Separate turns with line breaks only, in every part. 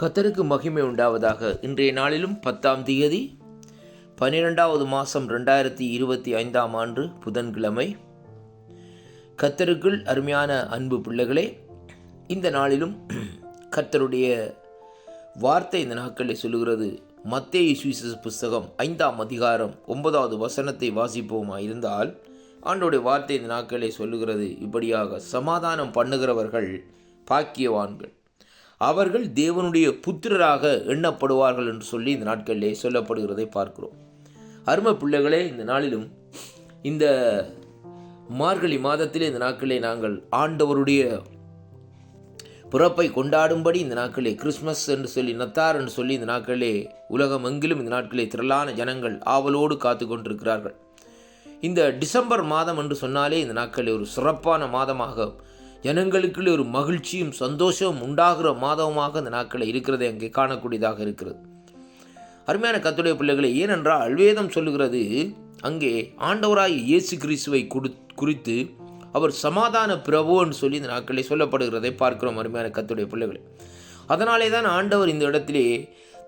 கத்தருக்கு மகிமை உண்டாவதாக இன்றைய நாளிலும் பத்தாம் தேதி பன்னிரெண்டாவது மாதம் ரெண்டாயிரத்தி இருபத்தி ஐந்தாம் ஆண்டு புதன்கிழமை. கத்தருக்குள் அருமையான அன்பு பிள்ளைகளே இந்த நாளிலும் கர்த்தருடைய வார்த்தை இந்த நாட்களில் சொல்லுகிறது. மத்திய சுவிசேஷ புஸ்தகம் ஐந்தாம் அதிகாரம் ஒன்பதாவது வசனத்தை வாசிப்போமா இருந்தால் ஆண்டோடைய வார்த்தை இந்த நாட்களிலே சொல்லுகிறது. இப்படியாக சமாதானம் பண்ணுகிறவர்கள் பாக்கியவான்கள். அவர்கள் தேவனுடைய புத்திரராக எண்ணப்படுவார்கள் என்று சொல்லி இந்த நாட்களிலே சொல்லப்படுகிறதை பார்க்கிறோம். அருமை பிள்ளைகளே இந்த நாளிலும் இந்த மார்கழி மாதத்திலே இந்த நாட்களிலே நாங்கள் ஆண்டவருடைய பிறப்பை கொண்டாடும்படி இந்த நாட்களே கிறிஸ்மஸ் என்று சொல்லி நத்தார் என்று சொல்லி இந்த நாட்களே உலகம் எங்கிலும் இந்த நாட்களே திரளான ஜனங்கள் ஆவலோடு காத்து கொண்டிருக்கிறார்கள். இந்த டிசம்பர் மாதம் என்று சொன்னாலே இந்த நாட்களே ஒரு சிறப்பான மாதமாக ஜனங்களுக்குள்ளே ஒரு மகிழ்ச்சியும் சந்தோஷமும் உண்டாகிற மாதமாக இந்த நாட்களில் இருக்கிறதை அங்கே காணக்கூடியதாக இருக்கிறது. அருமையான கத்துடைய பிள்ளைகளை ஏனென்றால் வேதம் சொல்லுகிறது அங்கே ஆண்டவராய் இயேசு கிறிஸ்துவை குடு குறித்து அவர் சமாதான பிரபுன்னு சொல்லி இந்த நாட்களில் சொல்லப்படுகிறதை பார்க்கிறோம் அருமையான கத்துடைய பிள்ளைகளை. அதனாலே தான் ஆண்டவர் இந்த இடத்திலே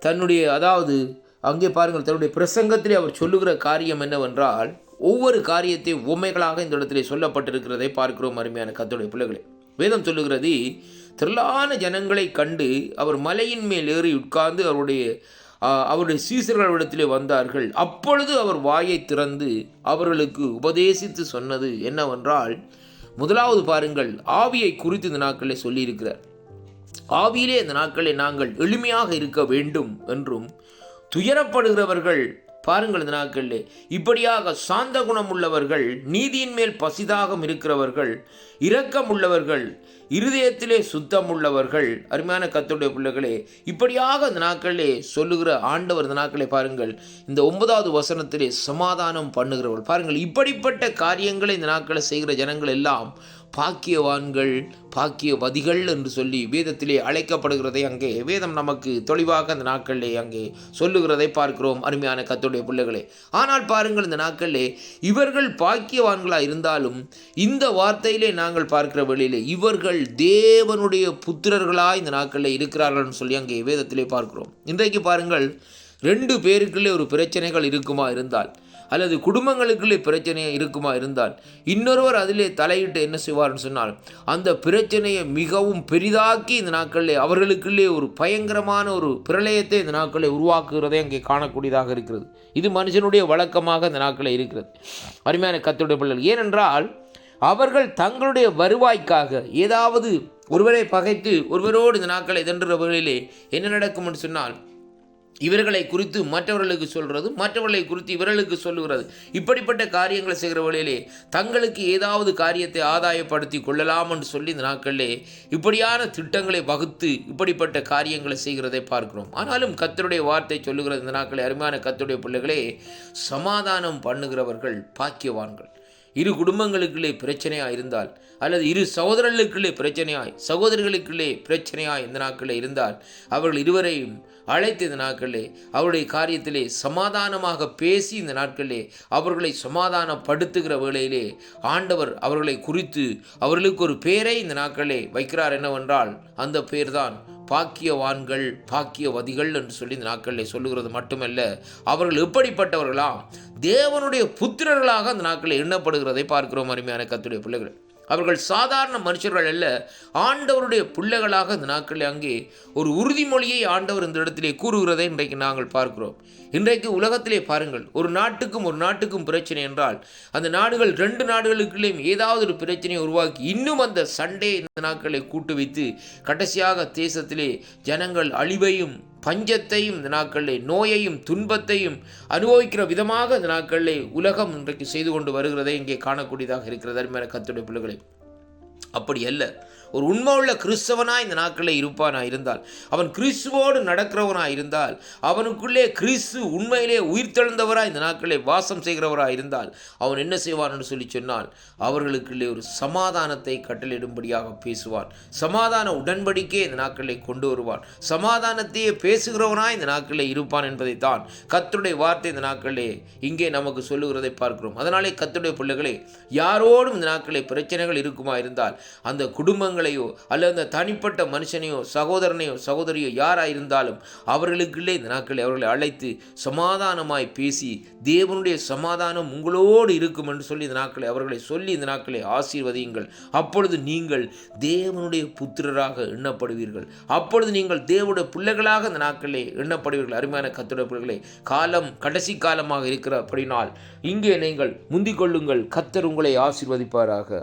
தன்னுடைய அதாவது அங்கே பாருங்கள் தன்னுடைய பிரசங்கத்திலே அவர் சொல்லுகிற காரியம் என்னவென்றால் ஒவ்வொரு காரியத்தை உண்மைகளாக இந்த இடத்திலே சொல்லப்பட்டிருக்கிறதை பார்க்கிறோம் அருமையான கத்துடைய பிள்ளைகளை. வேதம் சொல்லுகிறது திரளான ஜனங்களை கண்டு அவர் மலையின் மேல் ஏறி உட்கார்ந்து அவருடைய அவருடைய சீசர்களிடத்திலே வந்தார்கள். அப்பொழுது அவர் வாயை திறந்து அவர்களுக்கு உபதேசித்து சொன்னது என்னவென்றால் முதலாவது பாருங்கள் ஆவியை குறித்து இந்த நாட்களில் சொல்லியிருக்கிறார். ஆவியிலே இந்த நாட்களில் நாங்கள் எளிமையாக இருக்க வேண்டும் என்றும் துயரப்படுகிறவர்கள் பாருங்கள் இந்த நாட்களில். இப்படியாக சாந்த குணம் உள்ளவர்கள் நீதியின் மேல் பசிதாகம் இருக்கிறவர்கள் இரக்கம் உள்ளவர்கள் இருதயத்திலே சுத்தம் உள்ளவர்கள் அருமையான கத்துடைய பிள்ளைகளே இப்படியாக இந்த நாட்களிலே சொல்லுகிற ஆண்டவர் இந்த நாட்களை பாருங்கள் இந்த ஒன்பதாவது வசனத்திலே சமாதானம் பண்ணுகிறவர்கள். பாருங்கள் இப்படிப்பட்ட காரியங்களை இந்த நாட்களை செய்கிற ஜனங்கள் எல்லாம் பாக்கியவான்கள் பாக்கியவதிகள் என்று சொல்லி வேதத்திலே அழைக்கப்படுகிறதை அங்கே வேதம் நமக்கு தெளிவாக அந்த நாட்களிலே அங்கே சொல்லுகிறதை பார்க்கிறோம் அருமையான கத்துடைய பிள்ளைகளே. ஆனால் பாருங்கள் இந்த நாட்களிலே இவர்கள் பாக்கியவான்களாக இருந்தாலும் இந்த வார்த்தையிலே நாங்கள் பார்க்கிற வழியிலே இவர்கள் தேவனுடைய புத்திரர்களாக இந்த நாட்களில் இருக்கிறார்கள் சொல்லி அங்கே வேதத்திலே பார்க்கிறோம். இன்றைக்கு பாருங்கள் ரெண்டு பேருக்குள்ளே ஒரு பிரச்சனைகள் இருக்குமா இருந்தால் அல்லது குடும்பங்களுக்குள்ளே பிரச்சனை இருக்குமா இருந்தால் இன்னொருவர் அதிலே தலையிட்டு என்ன செய்வார்னு சொன்னால் அந்த பிரச்சனையை மிகவும் பெரிதாக்கி இந்த நாட்களிலே அவர்களுக்குள்ளே ஒரு பயங்கரமான ஒரு பிரளயத்தை இந்த நாட்களை உருவாக்குகிறதை அங்கே காணக்கூடியதாக இருக்கிறது. இது மனுஷனுடைய வழக்கமாக இந்த நாட்களில் இருக்கிறது. அருமையான கத்துடைய பிள்ளைகள் ஏனென்றால் அவர்கள் தங்களுடைய வருவாய்க்காக ஏதாவது ஒருவரை பகைத்து ஒருவரோடு இந்த நாட்களை வென்றுறவர்களிலே என்ன நடக்கும்னு சொன்னால் இவர்களை குறித்து மற்றவர்களுக்கு சொல்கிறது மற்றவர்களை குறித்து இவர்களுக்கு சொல்லுகிறது. இப்படிப்பட்ட காரியங்களை செய்கிற வழியிலே தங்களுக்கு ஏதாவது காரியத்தை ஆதாயப்படுத்தி கொள்ளலாம் என்று சொல்லி இந்த நாட்களிலே இப்படியான திட்டங்களை வகுத்து இப்படிப்பட்ட காரியங்களை செய்கிறதை பார்க்கிறோம். ஆனாலும் கத்தருடைய வார்த்தை சொல்லுகிறது இந்த நாட்களை அருமையான கத்தருடைய பிள்ளைகளே சமாதானம் பண்ணுகிறவர்கள் பாக்கியவான்கள். இரு குடும்பங்களுக்குள்ளே பிரச்சனையாக இருந்தால் அல்லது இரு சகோதரர்களுக்குள்ளே பிரச்சனையாய் சகோதரிகளுக்குள்ளே பிரச்சனையாய் இந்த நாட்களில் இருந்தால் அவர்கள் இருவரையும் அழைத்து இந்த நாட்களிலே அவருடைய காரியத்திலே சமாதானமாக பேசி இந்த நாட்களிலே அவர்களை சமாதானப்படுத்துகிற வேளையிலே ஆண்டவர் அவர்களை குறித்து அவர்களுக்கு ஒரு பேரை இந்த நாட்களிலே வைக்கிறார் என்னவென்றால் அந்த பேர்தான் பாக்கியவான்கள் பாக்கியவதிகள் என்று சொல்லி இந்த நாட்களில் சொல்லுகிறது மட்டுமல்ல அவர்கள் எப்படிப்பட்டவர்களா? தேவனுடைய புத்திரர்களாக அந்த நாட்களில் எண்ணப்படுகிறதை பார்க்கிறோம் அருமையான கத்துடைய பிள்ளைகள். அவர்கள் சாதாரண மனுஷர்கள் அல்ல. ஆண்டவருடைய பிள்ளைகளாக இந்த நாட்களில் அங்கே ஒரு உறுதிமொழியை ஆண்டவர் இந்த இடத்திலே கூறுகிறதை இன்றைக்கு நாங்கள் பார்க்கிறோம். இன்றைக்கு உலகத்திலே பாருங்கள் ஒரு நாட்டுக்கும் ஒரு நாட்டுக்கும் பிரச்சனை என்றால் அந்த நாடுகள் ரெண்டு நாடுகளுக்குள்ளேயும் ஏதாவது ஒரு பிரச்சனையை உருவாக்கி இன்னும் அந்த சண்டே இந்த நாட்களை கூட்டு வைத்து கடைசியாக தேசத்திலே ஜனங்கள் அழிவையும் பஞ்சத்தையும் இந்த நாட்களில் நோயையும் துன்பத்தையும் அனுபவிக்கிற விதமாக இந்த நாட்களில் உலகம் இன்றைக்கு செய்து கொண்டு வருகிறதை இங்கே காணக்கூடியதாக இருக்கிறது. அருமையான கத்துடைய பிள்ளைகளை. அப்படி அல்ல. ஒரு உண்மை உள்ள கிறிஸ்தவனாய் இந்த நாட்களில் இருப்பானா இருந்தால் அவன் கிறிஸ்துவோடு நடக்கிறவனாக இருந்தால் அவனுக்குள்ளே கிறிஸ்து உண்மையிலே உயிர்த்தெழுந்தவராக இந்த நாட்களில் வாசம் செய்கிறவராக இருந்தால் அவன் என்ன செய்வான் என்று சொல்லி சொன்னால் அவர்களுக்குள்ளே ஒரு சமாதானத்தை கட்டளிடும்படியாக பேசுவான். சமாதான உடன்படிக்கை இந்த நாட்களில் கொண்டு வருவான். சமாதானத்தையே பேசுகிறவனாய் இந்த நாட்களில் இருப்பான் என்பதைத்தான் கத்துடைய வார்த்தை இந்த நாட்களிலே இங்கே நமக்கு சொல்லுகிறதை பார்க்கிறோம். அதனாலே கத்துடைய பிள்ளைகளே யாரோடும் இந்த நாட்களில் பிரச்சனைகள் இருக்குமா இருந்தால் அந்த குடும்பங்களையோ அல்லது அந்த தனிப்பட்ட மனுஷனையோ சகோதரனையோ சகோதரியோ யாராக இருந்தாலும் அவர்களுக்குள்ளே இந்த நாட்களை அவர்களை அழைத்து சமாதானமாய் பேசி தேவனுடைய சமாதானம் உங்களோடு இருக்கும் என்று சொல்லி இந்த நாட்களை அவர்களை சொல்லி இந்த நாட்களை ஆசீர்வதியுங்கள். அப்பொழுது நீங்கள் தேவனுடைய புத்திரராக எண்ணப்படுவீர்கள். அப்பொழுது நீங்கள் தேவனுடைய பிள்ளைகளாக இந்த நாட்களே எண்ணப்படுவீர்கள். அருமையான கத்துடைய பிள்ளைகளே காலம் கடைசி காலமாக இருக்கிற அப்படினால் இங்கே நீங்கள் முந்திக் கொள்ளுங்கள். கத்தர் உங்களை ஆசீர்வதிப்பாராக.